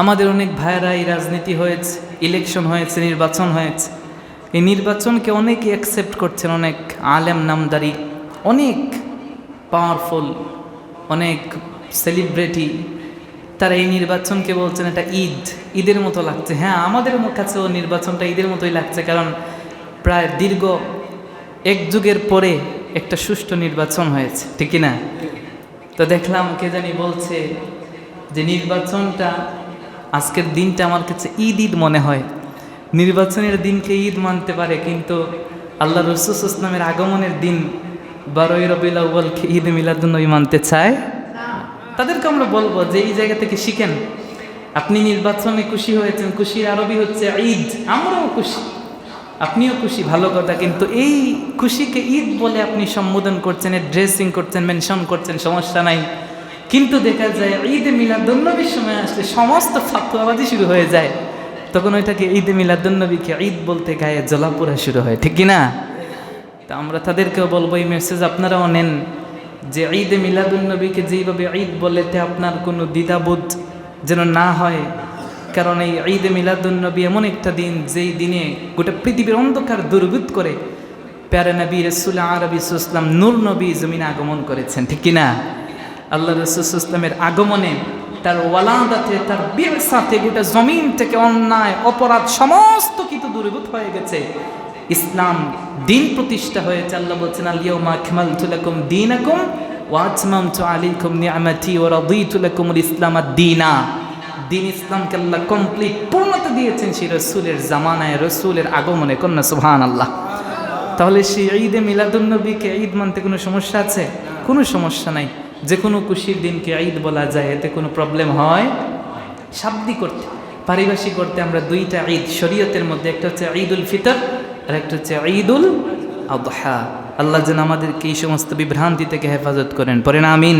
আমাদের অনেক ভাইয়েরা এই রাজনীতি হয়েছে ইলেকশন হয়েছে, নির্বাচন হয়েছে। এই নির্বাচনকে অনেকে অ্যাকসেপ্ট করছেন, অনেক আলেম নামদারি, অনেক পাওয়ারফুল অনেক সেলিব্রিটি তারা এই নির্বাচনকে বলছেন, এটা ঈদ, ঈদের মতো লাগছে। হ্যাঁ আমাদের কাছেও নির্বাচনটা ঈদের মতোই লাগছে, কারণ প্রায় দীর্ঘ এক যুগের পরে একটা সুষ্ঠু নির্বাচন হয়েছে, ঠিক না? তো দেখলাম কে জানি বলছে যে নির্বাচনটা আজকের দিনটা আমার কাছে ঈদ ঈদ মনে হয়। নির্বাচনের দিনকে ঈদ মানতে পারে, কিন্তু আল্লাহ রসুস ইসলামের আগমনের দিন বারোই রবিল আউ্বালকে ঈদ মিলাদুন্নবী মানতে চায়? তাদেরকে আমরা বলব যে এই জায়গা থেকে শিখেন। আপনি নির্বাচনে খুশি হয়েছেন, খুশির আরবি হচ্ছে ঈদ। আমরাও খুশি। আপনিও খুশি, ভালো কথা, কিন্তু এই খুশিকে ঈদ বলে আপনি সম্বোধন করছেন ড্রেসিং করছেন মেনশন করছেন, সমস্যা নাই। কিন্তু দেখা যায় ঈদ মিলাদুন্নবীর সময় আসলে সমস্ত ফাতুয়াবাজি শুরু হয়ে যায়। তখন ওইটাকে ঈদ মিলাদুন্নবীকে ঈদ বলতে গায়ে জলাপুরা শুরু হয়, ঠিক কি না তা আমরা তাদেরকেও বলব, এই মেসেজ আপনারাও নেন যে ঈদে মিলাদুন্নবীকে যেইভাবে ঈদ বলেতে আপনার কোনো দ্বিধাবোধ যেন না হয়। কারণ এই ঈদে মিলাদুন্নবী এমন একটা দিন যেই দিনে গোটা পৃথিবীর অন্ধকার দুর্বৃত করে প্যারে নবী রসুল আরবি সুসলাম নূর নবী জমিনে আগমন করেছেন, ঠিক কিনা? আল্লাহ রসুলামের আগমনে তার ওয়ালাদাতে, তার বীর সাথে গোটা জমিন থেকে অন্যায়, অপরাধ সমস্ত কিছু দূরীভূত হয়ে গেছে। ইসলাম দিন প্রতিষ্ঠা হয়েছে। আল্লাহ বলছেন আলিয়মা খিমাল তুলাকুম দিন আকুম ওয়াজমাম তু আলিকুম নিয়ামাতি ও রদিতুলাকুম ইসলাম দিনা দিন ইসলামকে আল্লাহ কমপ্লিট পূর্ণতা দিয়েছেন সেই রসুলের জামানায়, রসুলের আগমনে। কন্যা সুহান আল্লাহ তাহলে সেই ঈদে মিলাদুন্নবীকে ঈদ মানতে কোনো সমস্যা আছে? কোনো সমস্যা নাই। যে কোনো খুশির দিনকে ঈদ বলা যায়, এতে কোনো প্রবলেম হয়? শাব্দিক করতে পারিভাষিক করতে আমরা দুইটা ঈদ, শরীয়তের মধ্যে একটা হচ্ছে ঈদ উল ফিতর, আর একটা হচ্ছে ঈদ উল আদহা। আল্লাহ যেন আমাদেরকে এই সমস্ত বিভ্রান্তি থেকে হেফাজত করেন। পরে না, আমিন।